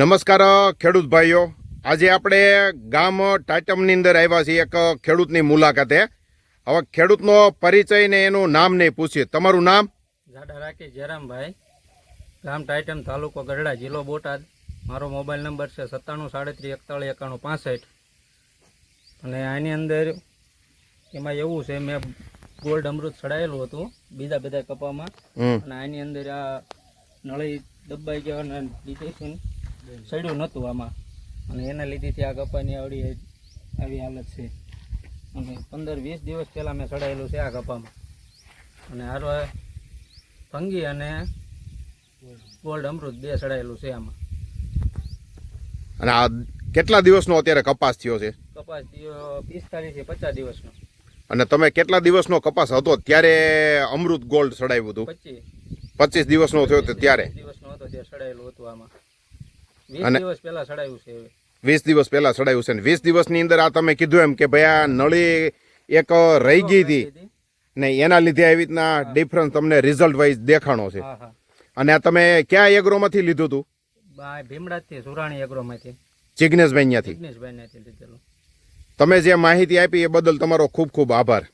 નમસ્કાર ખેડૂત ભાઈઓ. આજે આપણે ગામ ટાટમની અંદર આવ્યા છીએ એક ખેડૂતની મુલાકાતે. હવે ખેડૂતનો પરિચય ને એનું નામ નહીં પૂછીએ. તમારું નામ? જાડા રાખી જયરામભાઈ. ગામ ટાઇટમ તાલુકો ગઢડા જિલ્લો બોટાદ. મારો મોબાઈલ નંબર છે સત્તાણું સાડત્રીસ એકતાળીસ એકાણું પાસઠ. અને આની અંદર એમાં એવું છે મેં ગોલ્ડ અમૃત ચડાયેલું હતું બીજા બધા કપામાં. અને આની અંદર આ નળી દબાઈ ગયા અને લીધે છે ને. સડ્યું નહોતું આમાં. અને એના લીધેથી આ કપાની આવડી આવી હાલત છે. અને પંદર વીસ દિવસ પહેલાં મેં ચડાયેલું છે આ કપામાં. અને હારો ભંગી અને ગોલ્ડ અમૃત બે ચડાયેલું છે આમાં. અને આ કેટલા દિવસનો અત્યારે કપાસ થયો છે? કપાસ થયો પિસ્તાલીસ પચાસ દિવસનો. અને તમે કેટલા દિવસનો કપાસ હતો? ત્યારે અમૃત ગોલ્ડ ચડાવ્યું હતું. પચીસ. પચીસ દિવસનો થયો ત્યારે? દિવસનો હતો તે ચડાયેલું હતું આમાં. અને- દિવસ પહેલા ચડાવ્યું છે વીસ દિવસ પહેલા સડાયું છે. વીસ દિવસની અંદર આ તમે કીધું એમ કે ભાઈ આ નળી એક રહી ગઈ હતી. ને એના લીધે આવી રીતના ડિફરન્સ તમને રિઝલ્ટ વાઇઝ દેખાણો છે. અને આ તમે ક્યાં એગ્રોમાંથી લીધું હતું? ભીમડાથી સુરાણી એગ્રોમાંથી. જિગ્નેશભાઈ ત્યાંથી તમે જે માહિતી આપી એ બદલ તમારો ખૂબ ખૂબ આભાર.